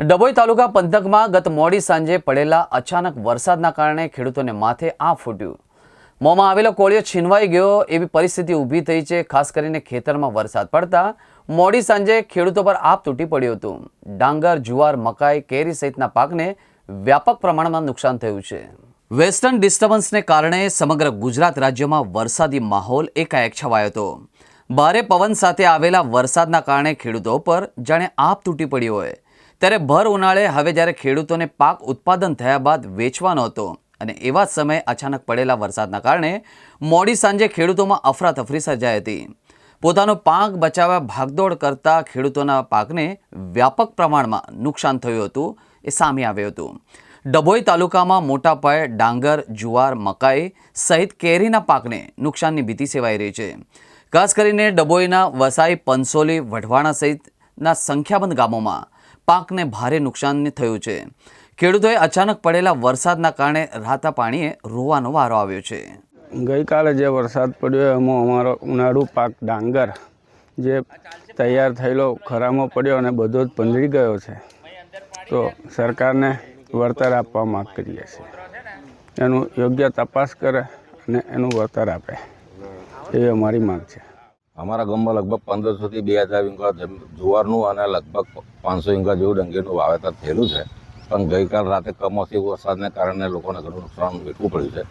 ડભોઈ તાલુકા પંથકમાં ગત મોડી સાંજે પડેલા અચાનક વરસાદના કારણે ખેડૂતોને માથે આ ફૂટ્યું. મોંમાં આવેલો કોળિયો છીનવાઈ ગયો, એવી પરિસ્થિતિ ઊભી થઈ છે, ખાસ કરીને ખેતરમાં વરસાદ પડતા મોડી સાંજે ખેડૂતો પર આપ તૂટી પડ્યું હતું. ડાંગર, જુવાર, મકાઈ, કેરી સહિતના પાકને વ્યાપક પ્રમાણમાં નુકસાન થયું છે. વેસ્ટર્ન ડિસ્ટર્બન્સને કારણે સમગ્ર ગુજરાત રાજ્યમાં વરસાદી માહોલ એકાએક છવાયો હતો. ભારે પવન સાથે આવેલા વરસાદના કારણે ખેડૂતો પર જાણે આપ તૂટી પડ્યો હોય. ત્યારે ભર ઉનાળે હવે જ્યારે ખેડૂતોને પાક ઉત્પાદન થયા બાદ વેચવાનો હતો અને એવા જ સમયે અચાનક પડેલા વરસાદના કારણે મોડી સાંજે ખેડૂતોમાં અફરાતફરી સર્જાઈ હતી. પોતાનો પાક બચાવવા ભાગદોડ કરતા ખેડૂતોના પાકને વ્યાપક પ્રમાણમાં નુકસાન થયું હતું, એ સામે આવ્યું હતું. ડભોઈ તાલુકામાં મોટા પાયે ડાંગર, જુવાર, મકાઈ સહિત કેરીના પાકને નુકસાનની ભીતિ સેવાઈ રહી છે. ખાસ કરીને ડભોઈના વસાઈ, પંસોલી, વઢવાણા સહિતના સંખ્યાબંધ ગામોમાં પાકને ભારે નુકસાન થયું છે. ખેડૂતોએ અચાનક પડેલા વરસાદના કારણે રાતા પાણીએ રોવાનો વારો આવ્યો છે. ગઈકાલે જે વરસાદ પડ્યો એમાં અમારો ઉનાળુ પાક ડાંગર જે તૈયાર થયેલો ખરામાં પડ્યો અને બધો જ પંદરી ગયો છે. તો સરકારને વળતર આપવા માગ કરીએ છીએ. એનું યોગ્ય તપાસ કરે અને એનું વળતર આપે. એવી અમારી માગ છે. અમારા ગામમાં લગભગ પંદરસોથી બે હજાર વીંગા જુવારનું અને લગભગ પાંચસો વીંગા જેવું ડંગીનું વાવેતર થયેલું છે. પણ ગઈકાલ રાતે કમોસમી વરસાદને કારણે લોકોને ઘણું નુકસાન વેઠવું પડ્યું છે.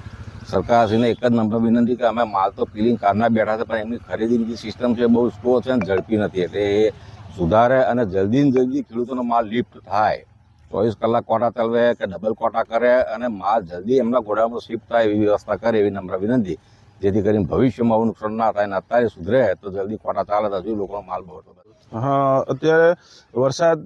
સરકારશ્રીને એક જ નમ્ર વિનંતી કે અમે માલ તો પીલિંગ કારના બેઠા છે, પણ એમની ખરીદીની જે સિસ્ટમ છે બહુ સ્લો છે અને ઝડપી નથી. એટલે એ સુધારે અને જલ્દી ને જલ્દી ખેડૂતોનો માલ લિફ્ટ થાય. ચોવીસ કલાક કોટા ચલાવે કે ડબલ કોટા કરે અને માલ જલ્દી એમના ગોડામાં શિફ્ટ થાય એવી વ્યવસ્થા કરે એવી નમ્ર વિનંતી. જેથી કરીને ભવિષ્યમાં આવું નુકસાન ના થાય અને અત્યારે સુધરે તો જલ્દી ખોટા ચાલે હજુ લોકોનો માલ બહુ હા, અત્યારે વરસાદ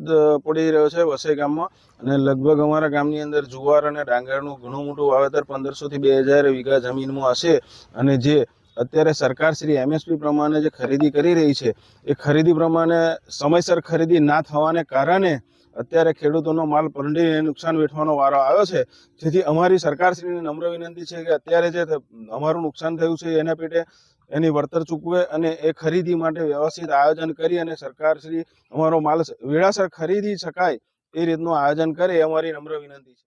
પડી રહ્યો છે વસઈ ગામમાં અને લગભગ અમારા ગામની અંદર જુવાર અને ડાંગરનું ઘણું મોટું વાવેતર પંદરસોથી બે હજાર વીઘા જમીનમાં હશે અને જે અત્યારે સરકાર શ્રી એમએસપી પ્રમાણે જે ખરીદી કરી રહી છે, એ ખરીદી પ્રમાણે સમયસર ખરીદી ના થવાને કારણે અત્યારે ખેડૂતોનો માલ પલટીને નુકસાન વેઠવાનો વારો આવ્યો છે. જેથી અમારી સરકારશ્રીને નમ્ર વિનંતી છે કે અત્યારે જે અમારું નુકસાન થયું છે એના પેટે એની વળતર ચૂકવે અને એ ખરીદી માટે વ્યવસ્થિત આયોજન કરી અને સરકારશ્રી અમારો માલ વેળાસર ખરીદી શકાય એ રીતનું આયોજન કરે એ અમારી નમ્ર વિનંતી છે.